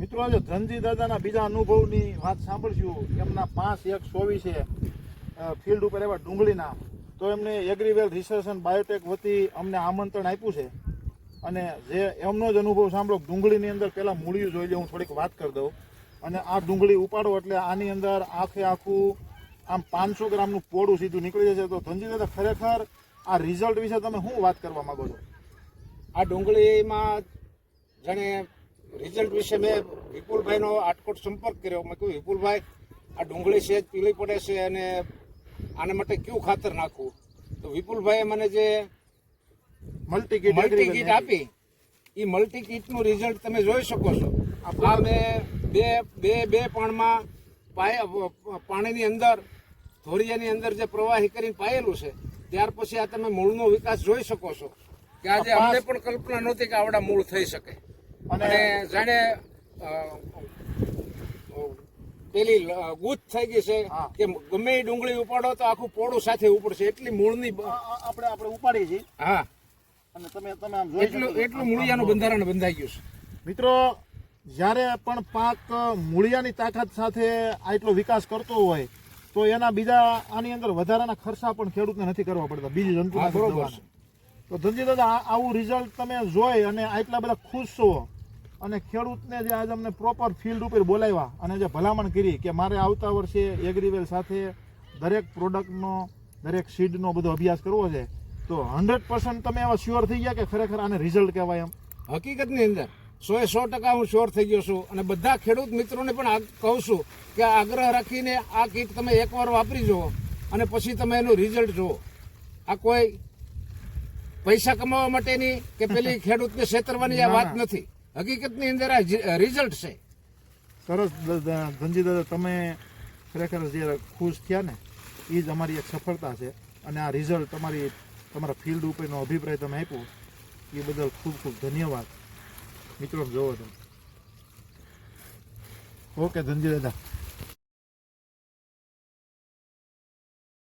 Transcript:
મિત્રો, આજે ધનજી દાદાના બીજા અનુભવની વાત સાંભળશું. એમના પાંચ એક ચોવીસે ફિલ્ડ ઉપર એવા ડુંગળીના. તો એમને એગ્રીવેલ રિસર્ચ એન્ડ બાયોટેક વતી અમને આમંત્રણ આપ્યું છે. અને જે એમનો જ અનુભવ સાંભળો, ડુંગળીની અંદર પહેલાં મૂળિયું જોઈ લે, હું થોડીક વાત કરી દઉં. અને આ ડુંગળી ઉપાડો એટલે આની અંદર આખે આખું આમ પાંચસો ગ્રામનું પોડું સીધું નીકળી જશે તો ધનજી દાદા, ખરેખર આ રિઝલ્ટ વિશે તમે શું વાત કરવા માંગો છો? આ ડુંગળીમાં જાણે રિઝલ્ટ વિશે મેં વિપુલભાઈનો આટકોટ સંપર્ક કર્યો. મેં કહ્યું વિપુલભાઈ આ ડુંગળી સેજ પીળી પડે છે અને આના માટે કયું ખાતર નાખવું? તો વિપુલભાઈએ મને જે મલ્ટી કીટ મલ્ટી કીટ આપી એ મલ્ટી કીટનું રિઝલ્ટ તમે જોઈ શકો છો. આ મેં બે બે બે પાણમાં પાય પાણીની અંદર ધોરિયાની અંદર જે પ્રવાહી કરીને પાયેલું છે ત્યાર પછી આ તમે મૂળનો વિકાસ જોઈ શકો છો. કે આજે અમને પણ કલ્પના નહોતી કે આવડા મૂળ થઈ શકે. અને જાણે પેલી ગુથ થઈ ગઈ છે. કે ગમે એ ડુંગળી ઉપાડો તો આખું પોળું સાથે ઉપડશે. એટલી મૂળની આપણે આપણે ઉપાડીએ છીએ. હા. અને તમે તમે આમ જોઈ એટલું એટલું મૂળિયાનું બંધારણ બંધાઈ ગયું છે. મિત્રો જ્યારે પણ પાક મૂળિયાની તાકાત સાથે આટલો વિકાસ કરતો હોય તો એના બીજા આની અંદર વધારાના ખર્ચા પણ ખેડૂતને નથી કરવા પડતા. બીજી જંતુ બરોબર. તો ધનજી દાદા આવું રિઝલ્ટ તમે જોઈ અને આટલા બધા ખુશ છો. અને ખેડૂતને જે આજે અમને પ્રોપર ફિલ્ડ ઉપર બોલાવ્યા અને જે ભલામણ કરી કે મારે આવતા વર્ષે એગ્રીવેલ સાથે દરેક પ્રોડક્ટનો દરેક સીડનો બધો અભ્યાસ કરવો છે, તો હંડ્રેડ પર્સન્ટ તમે એવા શ્યોર થઈ ગયા કે ખરેખર આને રિઝલ્ટ કહેવાય એમ? હકીકતની અંદર સો એ સો ટકા હું શ્યોર થઈ ગયો છું અને બધા ખેડૂત મિત્રોને પણ કહું છું કે આગ્રહ રાખીને આ કીટ તમે એકવાર વાપરી જુઓ અને પછી તમે એનું રિઝલ્ટ જુઓ. આ કોઈ પૈસા કમાવા માટેની કે પેલી ખેડૂતને છેતરવાની આ વાત નથી. હકીકતની અંદર આ રિઝલ્ટ છે. સરસ ધનજી દાદા તમે ખરેખર જે ખુશ થયા ને એ જ અમારી એક સફળતા છે. અને આ રિઝલ્ટ તમારી તમારા ફિલ્ડ ઉપરનો અભિપ્રાય તમે આપ્યો એ બદલ ખૂબ ખૂબ ધન્યવાદ. મિત્રો જોવો તમે. ઓકે ધનજી દાદા.